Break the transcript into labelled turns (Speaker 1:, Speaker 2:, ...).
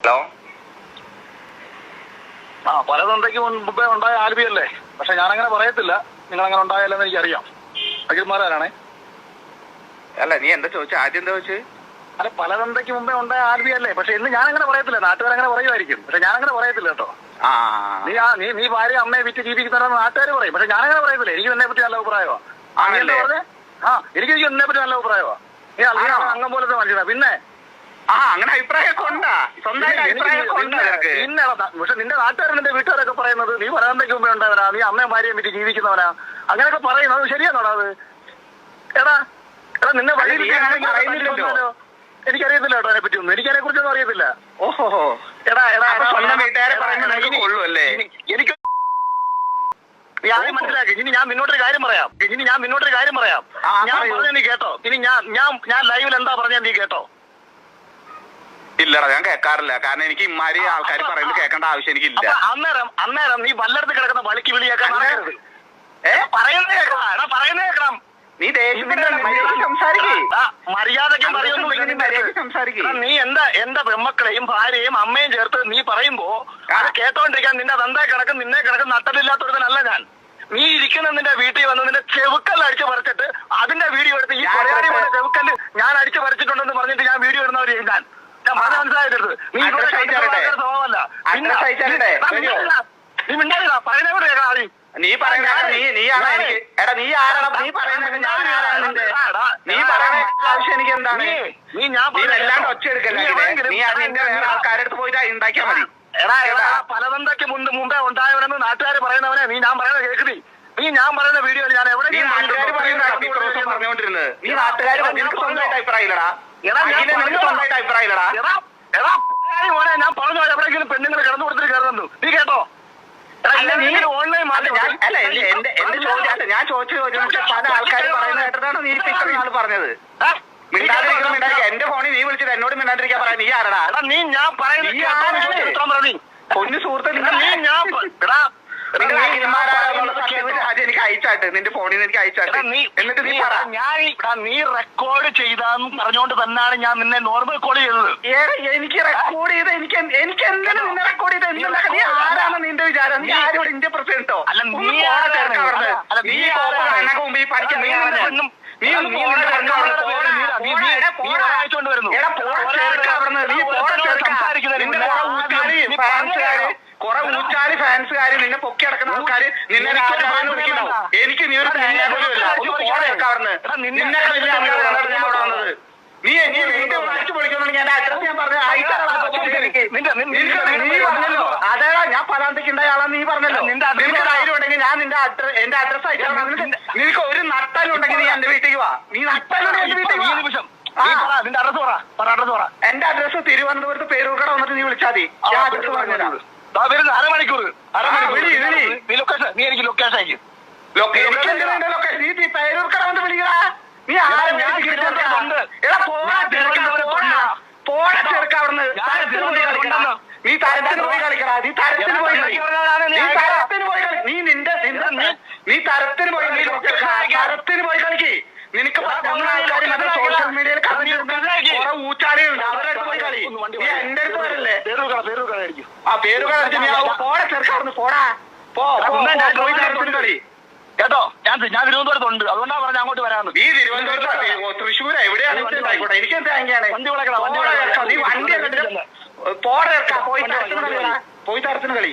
Speaker 1: Hello?
Speaker 2: ആ പല തന്തയ്ക്ക് മുമ്പേ ഉണ്ടായ ആൽബിയല്ലേ പക്ഷെ ഞാനങ്ങനെ പറയത്തില്ല. നിങ്ങൾ അങ്ങനെ ഉണ്ടായല്ലെന്ന് എനിക്കറിയാം അഖിൽമാരാണേ
Speaker 1: അല്ല നീ എന്താ ചോദിച്ചു? ആദ്യം എന്താ ചോദിച്ചു?
Speaker 2: അല്ല പല തന്തയ്ക്ക് മുമ്പേ ഉണ്ടായ ആൽബിയല്ലേ പക്ഷെ ഇന്ന് ഞാൻ അങ്ങനെ പറയത്തില്ല. നാട്ടുകാർ അങ്ങനെ പറയുമായിരിക്കും. പക്ഷെ ഞാൻ അങ്ങനെ പറയത്തില്ല കേട്ടോ. നീ ആ നീ നീ ഭാര്യ അമ്മയെ വിറ്റ് ജീവിക്കുന്നവരെന്ന് നാട്ടുകാർ പറയും. പക്ഷെ അങ്ങനെ പറയത്തില്ല. എനിക്ക് എന്നെ പറ്റി നല്ല അഭിപ്രായമാണ് ആ എനിക്ക് എന്നെ പറ്റി നല്ല അഭിപ്രായമാണ് നീ അല്ല? അംഗം പോലത്തെ മനുഷ്യനാ. പിന്നെ
Speaker 1: ആ അങ്ങനെ അഭിപ്രായമൊക്കെ ഉണ്ടാ. സ്വന്തമായിട്ട് അഭിപ്രായമൊക്കെ ഉണ്ടാ നിനക്ക്.
Speaker 2: പിന്നെ പക്ഷെ നിന്റെ നാട്ടുകാരൻ നിന്റെ വീട്ടുകാരൊക്കെ പറയുന്നത്? നീ പറയാന്തയ്ക്ക് മുമ്പേ ഉണ്ടാവനാ നീ അമ്മയും ഭാര്യയും വിറ്റ് ജീവിക്കുന്നവനാ. അങ്ങനെയൊക്കെ പറയുന്നത് ശരിയാണോടാ അത്? എടാ എടാ നിന്നെ വഴി
Speaker 1: അങ്ങനെ
Speaker 2: എനിക്കറിയത്തില്ല കേട്ടോ അതിനെ പറ്റി ഒന്നും എനിക്കതിനെ കുറിച്ചൊന്നും അറിയത്തില്ല.
Speaker 1: ഓഹോ.
Speaker 2: എടാ എടാ
Speaker 1: സ്വന്തം വീട്ടുകാരെ പറയുന്നത് അല്ലേ?
Speaker 2: എനിക്ക് നീ ആദ്യം മനസ്സിലാക്കി. ഇനി ഞാൻ നിന്നോട്ടൊരു കാര്യം പറയാം. ഇനി ഞാൻ നിന്നോട്ടൊരു കാര്യം പറയാം. ഞാൻ. പറഞ്ഞ നീ കേട്ടോ. ഇനി ഞാൻ ഞാൻ ഞാൻ ലൈവിൽ എന്താ പറഞ്ഞ നീ കേട്ടോ.
Speaker 1: ഇല്ലടാ ഞാൻ കേൾക്കാറില്ല കാരണം എനിക്ക് ഇമാരി ആൾക്കാർ പറയുന്നത് കേൾക്കേണ്ട ആവശ്യം എനിക്കില്ല
Speaker 2: അന്നേരം അന്നേരം നീ വല്ലടത്ത് കിടക്കുന്ന വളിക്ക് വിളിയാക്കാൻ.
Speaker 1: ഏ?
Speaker 2: പറയുന്നത് കേൾക്കണം. പറയുന്നത് കേൾക്കണം.
Speaker 1: നീ ദേഷ്യം മര്യാദയ്ക്ക്
Speaker 2: പറയുന്നു നീ എന്താ എന്റെ പെമ്മക്കളെയും ഭാര്യയും അമ്മയും ചേർത്ത് നീ പറയുമ്പോ. അത് കേട്ടോണ്ടിരിക്കാൻ നിന്റെ തന്താ കിടക്കും നിന്നെ കിടക്കും നട്ടലില്ലാത്തൊരുത്തനല്ല ഞാൻ. നീ ഇരിക്കുന്ന നിന്റെ വീട്ടിൽ വന്ന് നിന്റെ ചെവുക്കല്ല അടിച്ചു പറിച്ചിട്ട് അതിന്റെ വീഡിയോ എടുത്ത് ഈ ചെവുക്കൽ ഞാൻ അടിച്ചു പറിച്ചിട്ടുണ്ടെന്ന് പറഞ്ഞിട്ട് ഞാൻ വീഡിയോ ഇടുന്നവര് ഞാൻ. ഞാൻ പറഞ്ഞ നീ ഇവിടെ സ്വഭാവമല്ല. നീ. നീ മിണ്ടാതിരാ പറയുന്നേ കൂടെ കേൾക്കാം ആദ്യം.
Speaker 1: നീ പറയുന്ന നീ നീയാണ് എനിക്ക് എടാ നീ നീ ഞാൻ ആരാണ് നിന്റെ നീ പറയുന്ന ആവശ്യം എനിക്ക് എന്താണ്
Speaker 2: നീ- ഞാൻ
Speaker 1: നീ
Speaker 2: പറയുന്നത്
Speaker 1: ഒച്ച എടുക്കല്ലേ
Speaker 2: നീ
Speaker 1: ഇതിനെ? അത് നിന്റെ വേറെ ആൾക്കാരുടെ അടുത്ത് പോയിട്ട് ഉണ്ടാക്കിയാ മതി
Speaker 2: എടാ എടാ? പലതന്തയ്ക്ക് മുമ്പേ ഉണ്ടായവനെന്ന് നാട്ടുകാർ പറയുന്നവനെ നീ ഞാൻ പറയുന്നത് കേൾക്കുന്നി നീ ഞാൻ പറയുന്ന വീഡിയോ ഞാൻ എവിടെ
Speaker 1: നീ നാട്ടുകാർ പറയുന്നതാണ് ഇത്ര ദിവസം പറഞ്ഞുകൊണ്ടിരുന്നത്. നീ നാട്ടുകാർ നിനക്ക് സ്വന്തമായിട്ട് അഭിപ്രായം
Speaker 2: എടാ,
Speaker 1: അഖിലെ നിനക്ക്. സ്വന്തമായിട്ട്
Speaker 2: മോനെ ഞാൻ പറഞ്ഞു എവിടെയെങ്കിലും പെണ്ണുങ്ങൾ കിടന്നു കൊടുത്തിട്ട് കയറുന്നു നീ കേട്ടോ
Speaker 1: ഞാൻ- ചോദിച്ചു പല ആൾക്കാർ പറയുന്നത് കേട്ടിട്ടാണ് നീ ഇപ്പൊ ഞാൻ പറഞ്ഞത്. മിണ്ടാതിരിക്കണം മിണ്ടാതിരിക്കുക എന്റെ ഫോണിൽ നീ വിളിച്ചിട്ട് എന്നോട് മിണ്ടാതിരിക്കാൻ നീ ആരടാ?
Speaker 2: നീ ഞാൻ പറയുന്നത്.
Speaker 1: പൊന്നു സുഹൃത്ത് നിങ്ങൾ
Speaker 2: ഞാൻ
Speaker 1: അഖിൽമാരാണെന്നുള്ള
Speaker 2: പറയുന്നത്
Speaker 1: സത്യം
Speaker 2: കേട്ടോ.
Speaker 1: അയച്ചാട്ട് നിന്റെ ഫോണിൽ നിന്ന് എനിക്ക് അയച്ചാട്ട്?
Speaker 2: നീ
Speaker 1: എന്നിട്ട് നീ പറ.
Speaker 2: ഞാൻ ഇവിടെ നീ റെക്കോർഡ് ചെയ്താന്ന് പറഞ്ഞുകൊണ്ട് തന്നെയാണ് ഞാൻ നിന്നെ നോർമൽ കോൾ ചെയ്തത്.
Speaker 1: എനിക്ക് റെക്കോർഡ് ചെയ്ത് എനിക്ക് എനിക്ക് എന്തിനാ നിന്നെ റെക്കോർഡ് ചെയ്ത്? എന്തുണ്ടാക്കാൻ നീ ആരാണ് നിന്റെ വിചാരം? നീ ആരോട് ഇന്ത്യ പ്രസിഡന്റോ?
Speaker 2: അല്ല, നീ
Speaker 1: നീ
Speaker 2: നീ
Speaker 1: എനക്ക് മുമ്പ് ഈ നീ?
Speaker 2: നിന്നും-
Speaker 1: നീ നീ.
Speaker 2: വായിച്ചോണ്ട് വരുന്നു.
Speaker 1: കുറെ ഊച്ചാലി ഫാൻസുകാര് നിന്നെ പൊക്കി അടക്കുന്ന ആൾക്കാര് നിന്നെ നീ
Speaker 2: ഞാൻ
Speaker 1: നീ എന്റെ അഡ്രസ് പറഞ്ഞ പറഞ്ഞല്ലോ. അതേടാ ഞാൻ ഉണ്ടായ നീ പറഞ്ഞല്ലോ.
Speaker 2: നിന്റെ
Speaker 1: നിനക്ക്. ധൈര്യം ഉണ്ടെങ്കിൽ ഞാൻ നിന്റെ അഡ്രസ് എന്റെ അഡ്രസ് അയച്ചാൽ നിനക്ക് ഒരു നട്ടാലും ഉണ്ടെങ്കിൽ നീ എന്റെ വീട്ടിലേക്ക് വാ. നീ നട്ടലുണ്ടെങ്കിൽ എന്റെ വീട്ടിലേക്ക്
Speaker 2: നിമിഷം നിന്റെ അഡ്രസ് പറ പറ അഡ്രസ് പറ.
Speaker 1: എന്റെ അഡ്രസ് തിരുവനന്തപുരത്ത് പേരൂർക്കട വന്നിട്ട് നീ വിളിച്ചാൽ മതി. ഞാൻ അഡ്രസ് പറഞ്ഞുതരാം.
Speaker 2: വരുന്ന അരമണിക്കൂർ അരമണിക്കൂർ. നീ ലൊക്കേഷൻ നീ എനിക്ക് ലൊക്കേഷൻ അയക്കും.
Speaker 1: നീ പേരൂർക്കട വന്ന് വിളിക്കടാ നീ ആരെ പോടാ ചെറുക്കാ, അവിടുന്ന്. നീ തരത്തിന് പോയി കളിക്കടാ നീ തരത്തിന് പോയി
Speaker 2: നീ
Speaker 1: തരത്തിന് പോയി കളി നീ നിന്റെ
Speaker 2: നീ-
Speaker 1: തരത്തിന് പോയി തരത്തിന് പോയി കളിക്ക് നിനക്ക് സോഷ്യൽ മീഡിയയിൽ ഊച്ചാളികളുണ്ട് അവരുടെ അടുത്ത് പോയി കളി നീ. എന്റെ അടുത്ത് വരല്ലേ ആ പേരുകൾ പോടാ ചെറുക്ക അവിടുന്ന് പോടാ പോ,
Speaker 2: ഞാൻ
Speaker 1: പോയി തരത്തിന് കളി
Speaker 2: കേട്ടോ ഞാൻ ഞാൻ തിരുവനന്തപുരത്തുണ്ട് അതുകൊണ്ടാണ് പറഞ്ഞ അങ്ങോട്ട് വരാന്ന്
Speaker 1: ഈ തിരുവനന്തപുരത്ത് തൃശ്ശൂർ എവിടെയാണ് ആയിക്കോട്ടെ. എനിക്ക് എന്താ അങ്ങനെയാണ്
Speaker 2: വണ്ടി വിളക്കടാ, വണ്ടി
Speaker 1: പോടാ നീ വണ്ടി പോയി തരത്തിന് കളി. പോയി തരത്തിന് കളി.